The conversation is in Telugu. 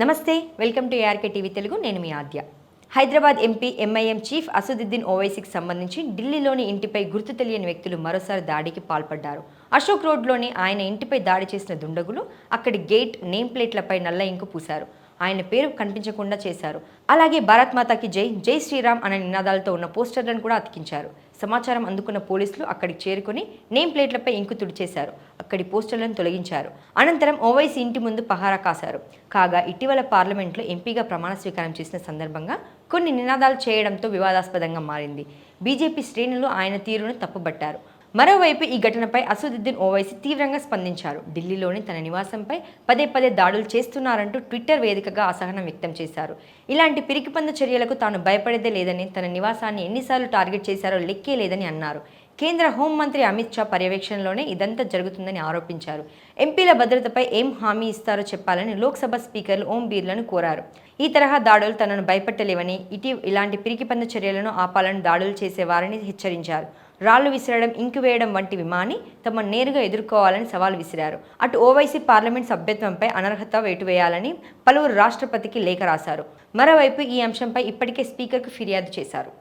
నమస్తే welcome to ARK TV Telugu నేను మీ Aadya. Hyderabad MP MIM chief Asaduddin ఓవైసీకి సంబంధించి ఢిల్లీలోని ఇంటిపై గుర్తు తెలియని వ్యక్తులు మరోసారి దాడికి పాల్పడ్డారు. అశోక్ రోడ్లోని ఆయన ఇంటిపై దాడి చేసిన దుండగులు అక్కడి గేట్ నేమ్ ప్లేట్లపై నల్ల ఇంకు పూశారు. ఆయన పేరు కనిపించకుండా చేశారు. అలాగే భారత్ మాతాకి జై జై శ్రీరామ్ అనే నినాదాలతో ఉన్న పోస్టర్లను కూడా అతికించారు. సమాచారం అందుకున్న పోలీసులు అక్కడికి చేరుకుని నేమ్ ప్లేట్లపై ఇంకు తుడిచేశారు. అక్కడి పోస్టర్లను తొలగించారు. అనంతరం ఓవైసీ ఇంటి ముందు పహారా కాశారు. కాగా ఇటీవల పార్లమెంట్లో ఎంపీగా ప్రమాణ స్వీకారం చేసిన సందర్భంగా కొన్ని నినాదాలు చేయడంతో వివాదాస్పదంగా మారింది. బీజేపీ శ్రేణులు ఆయన తీరును తప్పుబట్టారు. మరోవైపు ఈ ఘటనపై అసదుద్దీన్ ఓవైసీ తీవ్రంగా స్పందించారు. ఢిల్లీలోని తన నివాసంపై పదే పదే దాడులు చేస్తున్నారంటూ ట్విట్టర్ వేదికగా అసహనం వ్యక్తం చేశారు. ఇలాంటి పిరికిపంద చర్యలకు తాను భయపడేదే లేదని తన నివాసాన్ని ఎన్నిసార్లు టార్గెట్ చేశారో లెక్కే లేదని అన్నారు. కేంద్ర హోంమంత్రి అమిత్ షా పర్యవేక్షణలోనే ఇదంతా జరుగుతుందని ఆరోపించారు. ఎంపీల భద్రతపై ఏం హామీ ఇస్తారో చెప్పాలని లోక్సభ స్పీకర్లు ఓం బీర్లను కోరారు. ఈ తరహా దాడులు తనను భయపెట్టలేవని ఇటీ ఇలాంటి పిరికిపంద చర్యలను ఆపాలని దాడులు చేసేవారని హెచ్చరించారు. రాళ్ళు విసిరడం ఇంకు వేయడం వంటివి మాని తమ నేరుగా ఎదుర్కోవాలని సవాల్ విసిరారు. అటు ఓవైసీ పార్లమెంట్ సభ్యత్వంపై అనర్హత వేటు వేయాలని పలువురు రాష్ట్రపతికి లేఖ రాశారు. మరోవైపు ఈ అంశంపై ఇప్పటికే స్పీకర్కు ఫిర్యాదు చేశారు.